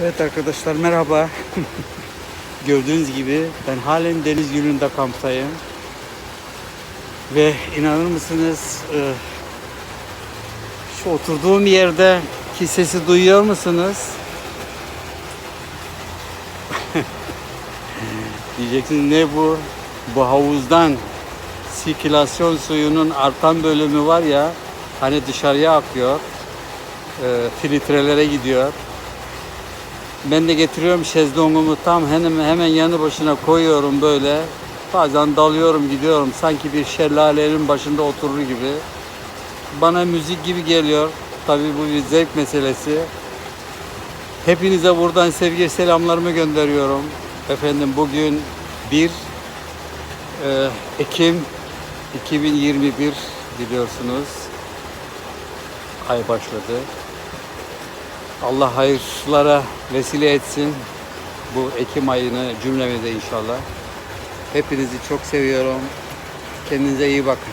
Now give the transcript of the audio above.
Evet arkadaşlar merhaba. Gördüğünüz gibi ben halen deniz gölünde kamptayım. Ve inanır mısınız e, şu oturduğum yerde ki sesi duyuyor musunuz? Diyeceksiniz ne bu? Bu havuzdan sirkülasyon suyunun artan bölümü var ya hani dışarıya akıyor. E, filtrelere gidiyor. Ben de getiriyorum şezlongumu tam hemen hemen yanı başına koyuyorum böyle. Bazen dalıyorum gidiyorum sanki bir şelalenin başında oturur gibi. Bana müzik gibi geliyor. Tabii bu bir zevk meselesi. Hepinize buradan sevgi selamlarımı gönderiyorum. Efendim bugün 1 e, Ekim 2021 biliyorsunuz. Ay başladı. Allah hayırlara vesile etsin bu Ekim ayını cümlemize inşallah. Hepinizi çok seviyorum. Kendinize iyi bakın.